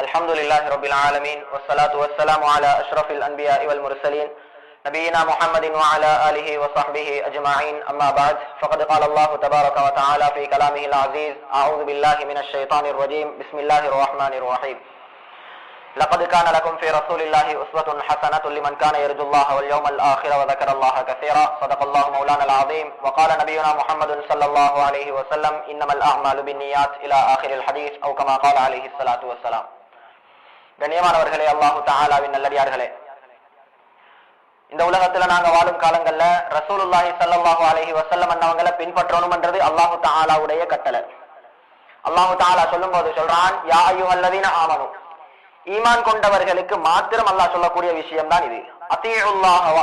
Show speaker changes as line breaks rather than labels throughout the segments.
الحمد لله رب العالمين والصلاة والسلام على أشرف الأنبياء والمرسلين نبينا محمد وعلى آله وصحبه أجمعين. أما بعد فقد قال الله تبارك وتعالى في كلامه العزيز أعوذ بالله من الشيطان الرجيم. بسم الله الرحمن الرحيم. لقد كان لكم في رسول الله أسوة حسنة لمن كان يرجو الله واليوم الآخر وذكر الله كثيرا. صدق الله مولانا العظيم. وقال نبينا محمد صلى الله عليه وسلم إنما الأعمال بالنيات إلى آخر الحديث أو كما قال عليه الصلاة والسلام. கண்ணியமானவர்களே அல்லாஹு தாலாவின் நல்லடியார்களே. இந்த உலகத்துல நாங்க வாழும் காலங்கள்ல ரசூலுல்லாஹி ஸல்லல்லாஹு அலைஹி வஸல்லம் அன்னவங்களை பின்பற்றணும்ன்றது அல்லாஹு தாலாவுடைய கட்டளை. அல்லாஹு தாலா சொல்லும் போது சொல்றான் யா அல்லவின ஆமனும் ஈமான் கொண்டவர்களுக்கு மாத்திரம் அல்லாஹ் சொல்லக்கூடிய விஷயம் தான் இது. அத்தீஉல்லாஹ வ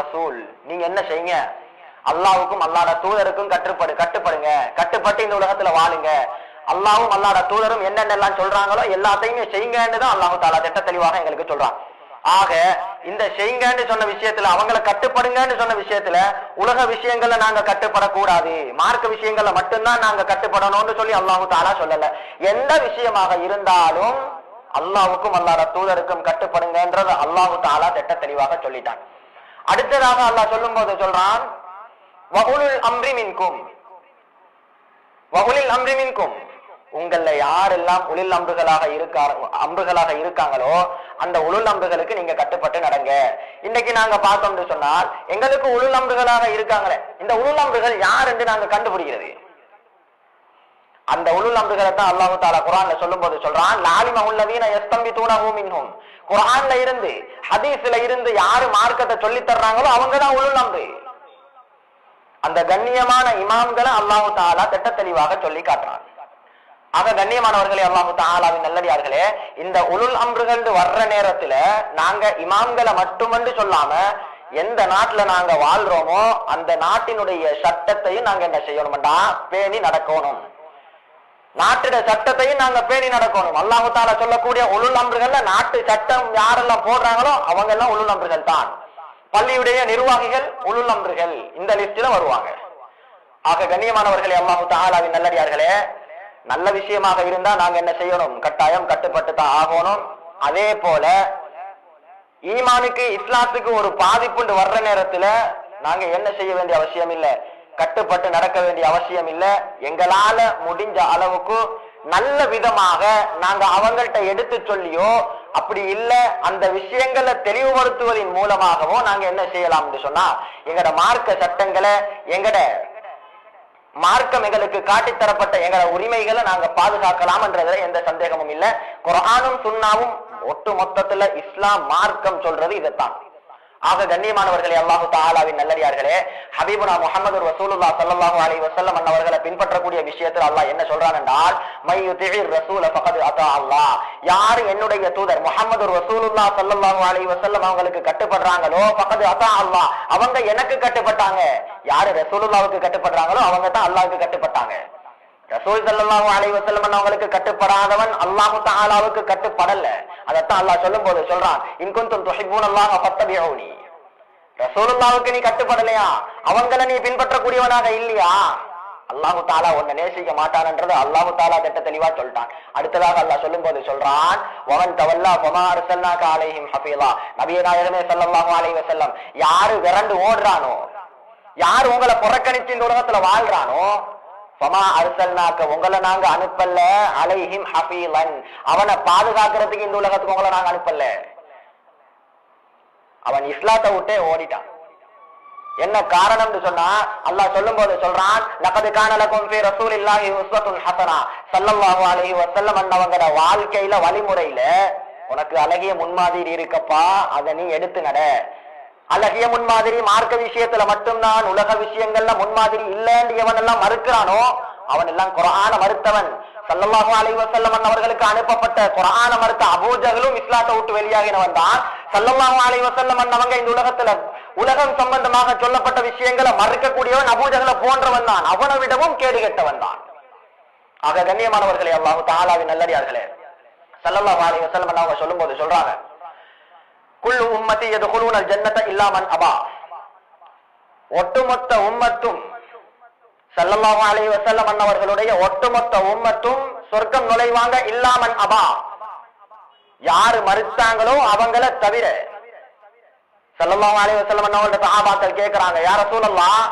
ரசூல். நீங்க என்ன செய்யுங்க? அல்லாவுக்கும் அல்லாஹ்ட தூதருக்கும் கட்டுப்படு கட்டுப்படுங்க. கட்டுப்பட்டு இந்த உலகத்துல வாழுங்க. அல்லாவும் அல்லாட தூதரும் என்னென்னலாம் சொல்றாங்களோ எல்லாத்தையுமே செய்யுங்கன்னு தான் அல்லாஹு தாலா திட்ட தெளிவாக எங்களுக்கு சொல்றான். ஆக இந்த செய்யுங்கன்னு சொன்ன விஷயத்துல அவங்கள கட்டுப்படுங்கன்னு சொன்ன விஷயத்துல உலக விஷயங்கள்ல நாங்க கட்டுப்படக்கூடாது. மார்க்க விஷயங்கள்ல மட்டும்தான் நாங்க கட்டுப்படணும்னு சொல்லி அல்லாஹு தாலா சொல்லல. எந்த விஷயமாக இருந்தாலும் அல்லாவுக்கும் அல்லாட தூதருக்கும் கட்டுப்படுங்கன்றது அல்லாஹு தாலா திட்ட தெளிவாக சொல்லிட்டான். அடுத்ததாக அல்லாஹ் சொல்லும் போது சொல்றான் வகுலில் அம்ரிமின்கும் வகுலில் அம்ரிமின்கும் உங்கள யாரெல்லாம் உளில் அம்புகளாக இருக்கா அம்புகளாக இருக்காங்களோ அந்த உளுள் அம்புகளுக்கு நீங்க கட்டுப்பட்டு நடங்க. இன்னைக்கு நாங்க பார்த்தோம்னு சொன்னால் எங்களுக்கு உளுள் அம்புகளாக இருக்காங்களே இந்த உளுள் அம்புகள் யார் என்று நாங்க கண்டுபிடிக்கிறது? அந்த உளுள் அம்புகளை தான் அல்லாஹு தாலா குரான்ல சொல்லும் போது சொல்றான் லாலிம உள்ளவீன எஸ்தம்பி தூணவும் மின்ஹும். குரான்ல இருந்து ஹதீஸ்ல இருந்து யாரு மார்க்கத்தை சொல்லி தர்றாங்களோ அவங்கதான் உளுள் அம்பு. அந்த கண்ணியமான இமாம்களை அல்லாஹு தாலா திட்ட தெளிவாக சொல்லி காட்டுறான். ஆக கண்ணியமானவர்களே அல்லாஹு தாலாவின் நல்லடியார்களே இந்த உளுள் அம்புகள் வர்ற நேரத்துல நாங்க இமாம்களை மட்டுமன்று சொல்லாம எந்த நாட்டுல நாங்க வாழ்றோமோ அந்த நாட்டினுடைய சட்டத்தையும் நாங்க என்ன செய்யணும்டா? பேணி நடக்கணும். நாட்டிட சட்டத்தையும் நாங்க பேணி நடக்கணும். அல்லாஹு தாலா சொல்லக்கூடிய உளுள் அம்புகள்ல நாட்டு சட்டம் யாரெல்லாம் போடுறாங்களோ அவங்க எல்லாம் உளுள் அம்புகள் தான். பள்ளியுடைய நிர்வாகிகள் உளுள் அம்புகள் இந்த லிஸ்டில வருவாங்க. ஆக கண்ணியமானவர்களே அல்லாஹு தாலாவின் நல்லடியார்களே நல்ல விஷயமாக இருந்தா நாங்க என்ன செய்யணும்? கட்டாயம் கட்டுப்பட்டு தான் ஆகணும். அதே போல ஈமானுக்கு இஸ்லாத்துக்கு ஒரு பாதிப்புண்டு வர்ற நேரத்துல நாங்க என்ன செய்ய வேண்டிய அவசியம் இல்ல. கட்டுப்பட்டு நடக்க வேண்டிய அவசியம் இல்ல. எங்களால முடிஞ்ச அளவுக்கு நல்ல விதமாக நாங்க அவங்கள்ட்ட எடுத்து சொல்லியோ அப்படி இல்ல அந்த விஷயங்களை தெளிவுபடுத்துவதன் மூலமாகவோ நாங்க என்ன செய்யலாம்னு சொன்னா எங்கட மார்க்க சட்டங்களை எங்கட மார்க்கம் எங்களுக்கு காட்டித்தரப்பட்ட எங்கள உரிமைகளை நாங்க பாதுகாக்கலாம்ன்றதுல எந்த சந்தேகமும் இல்ல. குரானும் சுண்ணாவும் ஒட்டு மொத்தத்துல இஸ்லாம் மார்க்கம் சொல்றது இதைத்தான் ஆக கண்ணியமானவர்களே அல்லாஹு தாலாவின் நல்லடியார்களே ஹபீபுனா முகமது ரசூலுல்லா சல்லாஹூ அலி வசல்லம் அவர்களை பின்பற்றக்கூடிய விஷயத்தில் அல்லாஹ் என்ன சொல்றான் என்றால் மையுதிர் ரசூல பகது அதா அல்லாஹ். யாரு என்னுடைய தூதர் முகமது ரசூலுல்லா சல்லாஹூ அலி வசல்லம் அவங்களுக்கு கட்டுப்படுறாங்களோ பகது அதா அல்லாஹ். அவங்க எனக்கு கட்டுப்பட்டாங்க. யாரு ரசூலுல்லாவுக்கு கட்டுப்படுறாங்களோ அவங்க தான் அல்லாவுக்கு கட்டுப்பட்டாங்க. ரசூல் சல்லாஹூ அலி வசல்லம் அவங்களுக்கு கட்டுப்படாதவன் அல்லாஹு தாலாவுக்கு கட்டுப்படல. அதைத்தான் அல்லாஹ் சொல்லும் போது சொல்றான் இன்குந்தும் துஹிபூன் அல்லாஹ் பத்தபியோனி ரசூலுல்லாவுக்கு நீ கட்டுப்படலையா? அவங்கள நீ பின்பற்றக்கூடியவனாக இல்லையா? அல்லாஹு தாலா உன்னை நேசிக்க மாட்டான்ன்றது அல்லாஹு தாலா திட்ட தெளிவா சொல்லிட்டான். அடுத்ததாக அல்லாஹ் சொல்லும் போது சொல்றான் வமன் தவல்லா ஃபமா செல்லா அலைஹிம் ஹபீலா நபிய நாயகமே ஸல்லல்லாஹு செல்லம் யாரு விரண்டு ஓடுறானோ யார் உங்களை புறக்கணிச்சு இந்த உலகத்துல வாழ்றானோ பமா அர்சல்னாக்க உங்களை நாங்க அனுப்பல அலைஹிம் ஹபீலன் அவனை பாதுகாக்கிறதுக்கு இந்த உலகத்துக்கு உங்களை நாங்க அனுப்பல. அவன் இஸ்லாத்தை விட்டே ஓடிட்டான். என்ன காரணம்னு சொன்னா அல்லாஹ் சொல்லும் போது சொல்றான் லகது கானலக்கும் ஃபீ ரசூலில்லாஹி உஸ்வத்துன் ஹஸனா ஸல்லல்லாஹு அலைஹி வஸல்லம் அன்னவங்கட வாழ்க்கையில வழிமுறையில உனக்கு அழகிய முன்மாதிரி இருக்கப்பா அதை நீ எடுத்து நட. அழகிய முன்மாதிரி மார்க்க விஷயத்துல மட்டும்தான் உலக விஷயங்கள்ல முன்மாதிரி இல்லன்னு எவன் எல்லாம் மறுக்கிறானோ அவன் எல்லாம் குரான மறுத்தவன். சல்லல்லாஹு அலைஹி அவர்களுக்கு அனுப்பப்பட்ட குரான மறுத்த அபூஜகளும் இஸ்லாத்தை விட்டு வெளியாகினவன் தான் சல்லல்லாஹு அலைஹி அவங்க இந்த உலகத்துல உலகம் சம்பந்தமாக சொல்லப்பட்ட விஷயங்களை மறுக்கக்கூடியவன் அபூஜகளை போன்றவன் தான் அவனை விடவும் கேடு கெட்டவன் தான் ஆக கண்ணியமானவர்களே அல்லாஹு தாலாவின் நல்லடியார்களே சல்லல்லாஹு அலைஹி அவங்க சொல்லும் சொல்லும்போது சொல்றாங்க குல்லு உம்மத்தி எதுகுலூன ஜன்னத்தை இல்லாமன் அபா. ஒட்டுமொத்த உம்மத்தும் சல்லல்லாஹு அலைஹி வசல்லம் அன்னவர்களுடைய ஒட்டுமொத்த உம்மத்தும் சொர்க்கம் நுழைவாங்க இல்லாமன் அபா. யாரு மறுத்தாங்களோ அவங்கள தவிர. சல்லல்லாஹு அலைஹி வசல்லம் அவங்கள்ட்ட சஹாபாக்கள் கேட்கிறாங்க யார ரசூலல்லாஹ்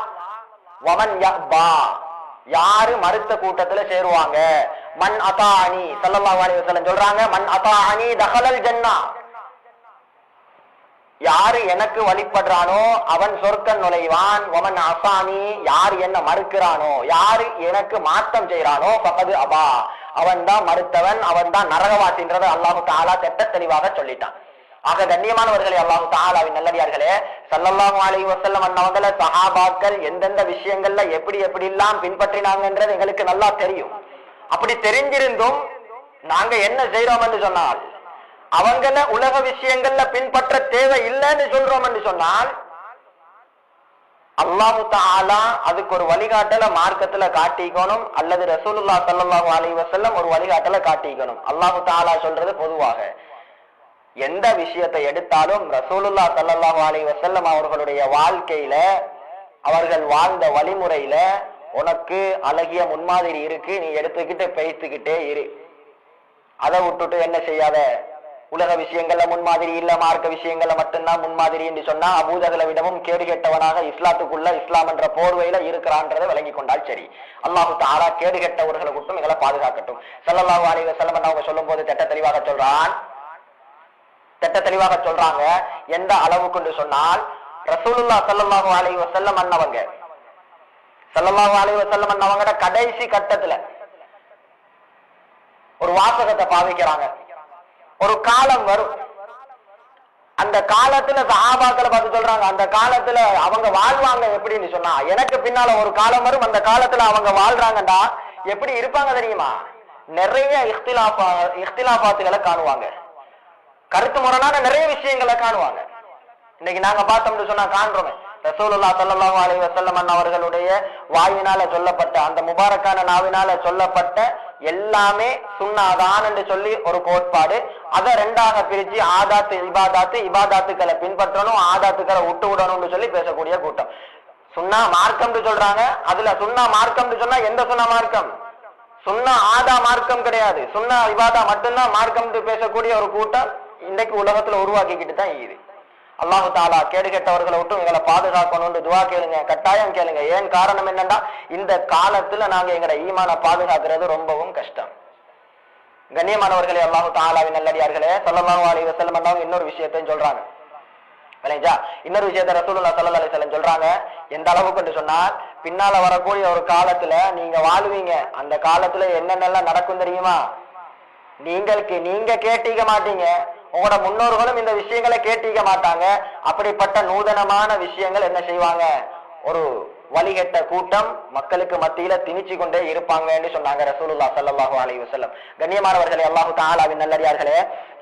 வமன் யஹ்பா. யாரு மறுத்த கூட்டத்துல சேருவாங்க? மண் அதானி சல்லல்லாஹு அலைஹி வஸல்லம் சொல்றாங்க மன் அதானி தஹலல் ஜன்னா. யாரு எனக்கு வழிபடுறானோ அவன் சொர்க்கம் நுழைவான். ஒமன் அசானி யார் என்ன மறுக்கிறானோ யாரு எனக்கு மாற்றம் செய்யறானோ பகது அபா அவன் தான் மறுத்தவன் அவன் தான் நரகவாசின்றதை அல்லாஹு தாலா திட்ட தெளிவாக சொல்லிட்டான். ஆக கண்ணியமானவர்களே அல்லாஹு தாலாவின் நல்லடியார்களே சல்லல்லாஹு அலி வசல்லம் அண்ணவங்கள சஹாபாக்கள் எந்தெந்த விஷயங்கள்ல எப்படி எப்படி எல்லாம் பின்பற்றினாங்கன்றது எங்களுக்கு நல்லா தெரியும். அப்படி தெரிஞ்சிருந்தும் நாங்க என்ன செய்யறோம் என்று சொன்னால் அவங்கள உலக விஷயங்கள்ல பின்பற்ற தேவை இல்லைன்னு சொல்றோம் என்று சொன்னால் அல்லாஹு தாலா அதுக்கு ஒரு வழிகாட்டல மார்க்கத்துல காட்டிக்கணும் அல்லது ரசூலுல்லா சல்லாஹு அலி வசல்லம் ஒரு வழிகாட்டல காட்டிக்கணும். அல்லாஹு தாலா சொல்றது பொதுவாக எந்த விஷயத்தை எடுத்தாலும் ரசூலுல்லா சல்லாஹு அலி வசல்லம் அவர்களுடைய வாழ்க்கையில அவர்கள் வாழ்ந்த வழிமுறையில உனக்கு அழகிய முன்மாதிரி இருக்கு நீ எடுத்துக்கிட்டு பேசிக்கிட்டே இரு. அதை விட்டுட்டு என்ன செய்யாத? உலக விஷயங்கள்ல முன்மாதிரி இல்ல மார்க்க விஷயங்கள்ல மட்டும்தான் முன்மாதிரி என்று சொன்னா அபூதர்களை விடவும் கேடு கெட்டவனாக இஸ்லாத்துக்குள்ள இஸ்லாம் என்ற போர்வையில இருக்கிறான்றதை விளங்கி கொண்டால் சரி. அல்லாஹு தாலா கேடு கெட்டவர்களை கூட்டும் எங்களை பாதுகாக்கட்டும். சல்லல்லாஹு அலைஹி வஸல்லம் அவங்க சொல்லும் போது திட்ட தெளிவாக சொல்றான்? திட்ட தெளிவாக சொல்றாங்க. எந்த அளவுக்கு என்று சொன்னால் ரசூலுல்லா ஸல்லல்லாஹு அலைஹி வஸல்லம் அண்ணவங்க. ஸல்லல்லாஹு அலைஹி வஸல்லம் அண்ணவங்கட கடைசி கட்டத்துல ஒரு வாசகத்தை பாவிக்கிறாங்க. ஒரு காலம் வரும். அந்த காலத்துல சஹாபாக்களை பார்த்து சொல்றாங்க அந்த காலத்துல அவங்க வாழ்வாங்க எப்படின்னு சொன்னா எனக்கு பின்னால ஒரு காலம் வரும் அந்த காலத்துல அவங்க வாழ்றாங்கடா எப்படி இருப்பாங்க தெரியுமா? நிறைய இஃப்திலாபா இஃப்திலாபாத்துகளை காணுவாங்க. கருத்து முரணான நிறைய விஷயங்களை காணுவாங்க. இன்னைக்கு நாங்க பார்த்தோம்னு சொன்னா காண்றோமே ரசூலுல்லா ஸல்லல்லாஹு அலைஹி வஸல்லம் அவர்களுடைய வாயினால சொல்லப்பட்ட அந்த முபாரக்கான நாவினால சொல்லப்பட்ட எல்லாமே சுண்ணாதான் என்று சொல்லி ஒரு கோட்பாடு. அதை ரெண்டாக பிரிச்சு ஆதாத்து இபாதாத்து இபாதாத்துக்களை பின்பற்றணும் ஆதாத்துக்களை விட்டு விடணும்னு சொல்லி பேசக்கூடிய கூட்டம். சுண்ணா மார்க்கம்னு சொல்றாங்க. அதுல சுண்ணா மார்க்கம்னு சொன்னா எந்த சுண்ணா மார்க்கம்? சுண்ணா ஆதா மார்க்கம் கிடையாது. சுண்ணா இபாதா மட்டும்தான் மார்க்கம்னு பேசக்கூடிய ஒரு கூட்டம் இன்னைக்கு உலகத்துல உருவாக்கிக்கிட்டு தான் இது அல்லாஹு தாலா கேடு கெட்டவர்களை விட்டு எங்களை பாதுகாக்கணும்னு துவா கேளுங்க கட்டாயம் கேளுங்க. ஏன் காரணம் என்னன்னா இந்த காலத்துல நாங்க எங்களை ஈமான பாதுகாக்கிறது ரொம்பவும் கஷ்டம். கண்ணியமானவர்களே அல்லாஹு தாலாவின் நல்லடியார்களே சொல்லலாம் அலி வஸல்லம் அண்ணாவும் இன்னொரு விஷயத்தையும் சொல்றாங்க. இல்லைங்களா இன்னொரு விஷயத்த ரசூலுல்லா சல்லா அலைஹி சொல்றாங்க. எந்த அளவுக்கு சொன்னால் பின்னால வரக்கூடிய ஒரு காலத்துல நீங்க வாழ்வீங்க. அந்த காலத்துல என்னென்னலாம் நடக்கும் தெரியுமா? நீங்களுக்கு நீங்க கேட்டீங்க மாட்டீங்க. உங்களோட முன்னோர்களும் இந்த விஷயங்களை கேட்டிக்க மாட்டாங்க. அப்படிப்பட்ட நூதனமான விஷயங்கள் என்ன செய்வாங்க? ஒரு வழிகட்ட கூட்டம் மக்களுக்கு மத்தியில திணிச்சு கொண்டே இருப்பாங்கன்னு சொன்னாங்க ரசூலுல்லா சல்லாஹூ அலி வசல்லம் கண்ணியமானவர்களே அல்லாஹு தாலாவின் நல்லடியார்களே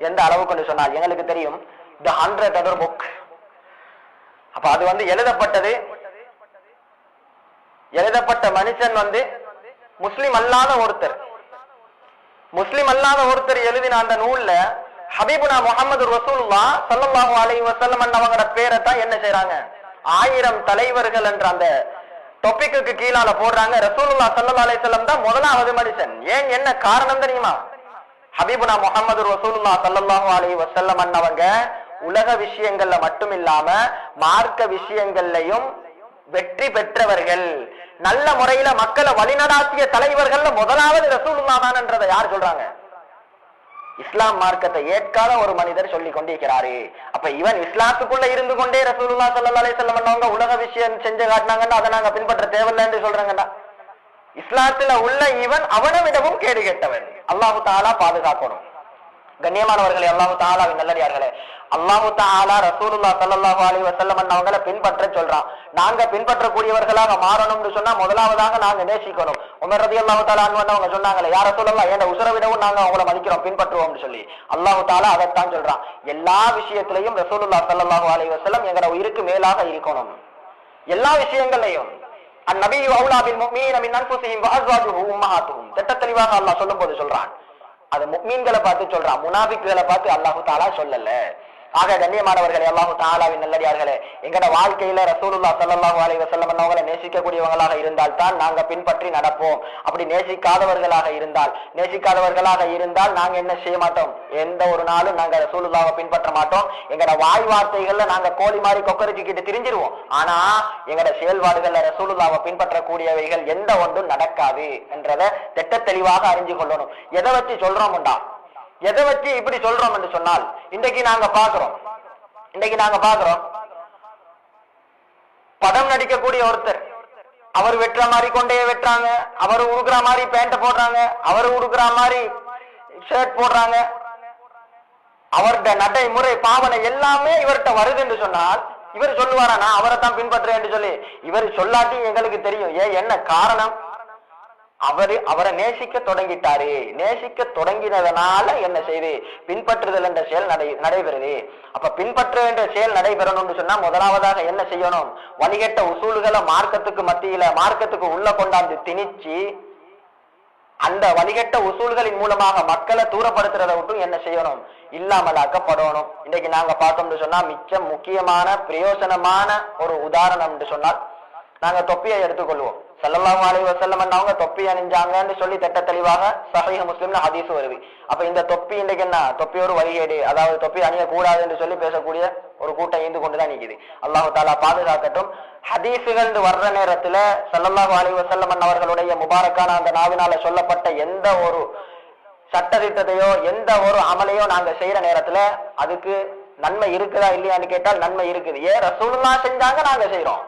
எந்த அளவுக்கு சொன்னால் எங்களுக்கு தெரியும் த ஹண்ட்ரட் அதர் புக் அப்ப அது வந்து எழுதப்பட்டது. எழுதப்பட்ட மனுஷன் வந்து முஸ்லிம் அல்லாத ஒருத்தர். முஸ்லிம் அல்லாத ஒருத்தர் எழுதின அந்த நூல்ல ஹபீபுனா முகமது ரசூல்லா ஸல்லல்லாஹு அலைஹி வசல்லம் அவங்களோட பேரை தான் என்ன செய்யறாங்க ஆயிரம் தலைவர்கள் என்ற அந்த டொபிக்கு கீழால போடுறாங்க. ரசூலுல்லா சல்லா அலிசல்லம் தான் முதலாவது மனுஷன். ஏன் என்ன காரணம் தெரியுமா? ஹபீபுனா முகமது ரசூலுல்லா ஸல்லல்லாஹு அலி வசல்லம் அண்ணவங்க உலக விஷயங்கள்ல மட்டும் இல்லாம மார்க்க விஷயங்கள்லயும் வெற்றி பெற்றவர்கள். நல்ல முறையில மக்களை வழிநடாத்திய தலைவர்கள்ல முதலாவது ரசூலுல்லா தான்ன்றதை யார் சொல்றாங்க? இஸ்லாம் மார்க்கத்தை ஏற்காத ஒரு மனிதர் சொல்லி கொண்டிருக்கிறாரு. அப்ப இவன் இஸ்லாத்துக்குள்ள இருந்து கொண்டே ரசூலுல்லா ஸல்லல்லாஹு அலைஹி வஸல்லம் உலக விஷயம் செஞ்சு காட்டினாங்கன்னா அதை நாங்க பின்பற்ற தேவையில்லைன்னு சொல்றாங்கடா. இஸ்லாத்துல உள்ள இவன் அவனவிடமும் கேடு கேட்டவன். அல்லாஹு தாலா பாதுகாக்கணும். கண்ணியமானவர்களே அல்லாஹு தாலாவின் நல்லடியார்களே அல்லாஹு தாலா ரசூலுல்லா ஸல்லல்லாஹு அலி வசல்லம் அவங்கள பின்பற்ற சொல்றான். நாங்க பின்பற்றக்கூடியவர்களாக மாறணும்னு சொன்னா முதலாவதாக நாங்க நேசிக்கணும். உமர் ரதி அல்லாஹு அன்ஹு அவங்க சொன்னாங்களே யார சொல்லலாம் ஏன் உசுர விடவும் நாங்க அவங்கள மதிக்கிறோம் பின்பற்றுவோம்னு சொல்லி. அல்லாஹு தாலா அதைத்தான் சொல்றான். எல்லா விஷயத்திலையும் ரசூலுல்லா ஸல்லல்லாஹு அலி வசல்லம் எங்கட உயிருக்கு மேலாக இருக்கணும். எல்லா விஷயங்களையும் அந்நபி அவுலா பில் முஃமினீன மின் அன்ஃபுஸிஹிம் உம்மஹாத்துஹும். திட்ட தெளிவாக அல்லாஹ் சொல்லும்போது சொல்றான். அது முக்மீன்களை பார்த்து சொல்றான் முனாபிக்குகளை பார்த்து அல்லாஹு தாலா சொல்லல. ஆக கண்ணியமானவர்களே அல்லாஹு தாலாவின் நல்லடியார்களே எங்கட வாழ்க்கையில ரசூலுல்லா ஸல்லல்லாஹு அலைஹி வஸல்லம் அவங்களை நேசிக்கக்கூடியவங்களாக இருந்தால் தான் நாங்க பின்பற்றி நடப்போம். அப்படி நேசிக்காதவர்களாக இருந்தால் நேசிக்காதவர்களாக இருந்தால் நாங்க என்ன செய்ய மாட்டோம்? எந்த ஒரு நாளும் நாங்க ரசூலுல்லாவை பின்பற்ற மாட்டோம். எங்கட வாய் வார்த்தைகள்ல நாங்க கோழி மாதிரி கொக்கரிச்சுக்கிட்டு திரிஞ்சிருவோம். ஆனா எங்கட செயல்பாடுகள்ல ரசூலுல்லாவை பின்பற்றக்கூடியவைகள் எந்த ஒன்றும் நடக்காது என்றதை திட்ட தெளிவாக அறிஞ்சு கொள்ளணும். எதை வச்சு சொல்றோம்டா எதை வச்சு இப்படி சொல்றோம் என்று சொன்னால் இன்றைக்கு நாங்க பாக்குறோம் இன்றைக்கு நாங்க பாக்குறோம் படம் நடிக்கக்கூடிய ஒருத்தர் அவர் வெட்டுற மாதிரி கொண்டே வெட்டுறாங்க அவர் உடுக்கிற மாதிரி பேண்ட போடுறாங்க அவர் உடுக்கிற மாதிரி ஷர்ட் போடுறாங்க. அவர்கிட்ட நடைமுறை பாவனை எல்லாமே இவர்கிட்ட வருது என்று சொன்னால் இவர் சொல்லுவாரா நான் அவரை தான் பின்பற்றுறேன் என்று சொல்லி இவர் சொல்லாட்டி எங்களுக்கு தெரியும். ஏன் என்ன காரணம்? அவரு அவரை நேசிக்க தொடங்கிட்டாரு. நேசிக்க தொடங்கினதனால என்ன செய்து? பின்பற்றுதல் என்ற செயல் நடை நடைபெறுது. அப்ப பின்பற்ற என்ற செயல் நடைபெறணும்னு சொன்னா முதலாவதாக என்ன செய்யணும்? வழிகட்ட உசூல்களை மார்க்கத்துக்கு மத்தியில மார்க்கத்துக்கு உள்ள கொண்டாந்து திணிச்சு அந்த வழிகட்ட உசூல்களின் மூலமாக மக்களை தூரப்படுத்துறதை விட்டும் என்ன செய்யணும்? இல்லாமலாக்கப்படணும். இன்னைக்கு நாங்க பார்த்தோம்னு சொன்னா மிச்சம் முக்கியமான பிரயோசனமான ஒரு உதாரணம் என்று சொன்னால் நாங்க தொப்பியை எடுத்துக்கொள்வோம். ஸல்லல்லாஹு அலைஹி வஸல்லம் அவங்க தொப்பி அணிஞ்சாங்கன்னு சொல்லி திட்ட தெளிவாக சஹீஹ் முஸ்லிம்ல ஹதீஸ் வருது. அப்ப இந்த தொப்பி இன்றைக்கு என்ன? தொப்பி ஒரு வழிகேடு. அதாவது தொப்பி அணியக்கூடாது என்று சொல்லி பேசக்கூடிய ஒரு கூட்டம் ஈந்து கொண்டுதான் நிக்குது. அல்லாஹு தாலா பாதுகாக்கட்டும். ஹதீஸுகள் வர்ற நேரத்துல சல்லல்லாஹு அலி வஸல்லம் அவர்களுடைய முபாரக்கான அந்த நாவினால சொல்லப்பட்ட எந்த ஒரு சட்டத்திட்டத்தையோ எந்த ஒரு அமலையோ நாங்க செய்யற நேரத்துல அதுக்கு நன்மை இருக்குதா இல்லையான்னு கேட்டால் நன்மை இருக்குது. ஏன் ரசூலுல்லா செஞ்சாங்க நாங்க செய்யறோம்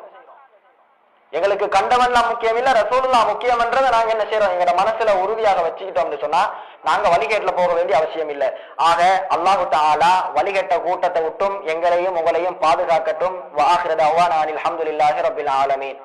எங்களுக்கு கண்டவன்லாம் முக்கியம் இல்ல ரசூலுல்லா முக்கியம்ன்றதை நாங்க என்ன செய்யறோம் எங்க மனசுல உறுதியாக வச்சுக்கிட்டோம்னு சொன்னா நாங்க வழிகேட்டுல போக வேண்டிய அவசியம் இல்லை. ஆக அல்லாஹு தாலா வழிகட்ட கூட்டத்தை விட்டும் எங்களையும் உங்களையும் பாதுகாக்கட்டும். வாஹிரத அவானானில் அல்ஹம்துலில்லாஹி ரபில் ஆலமீன்.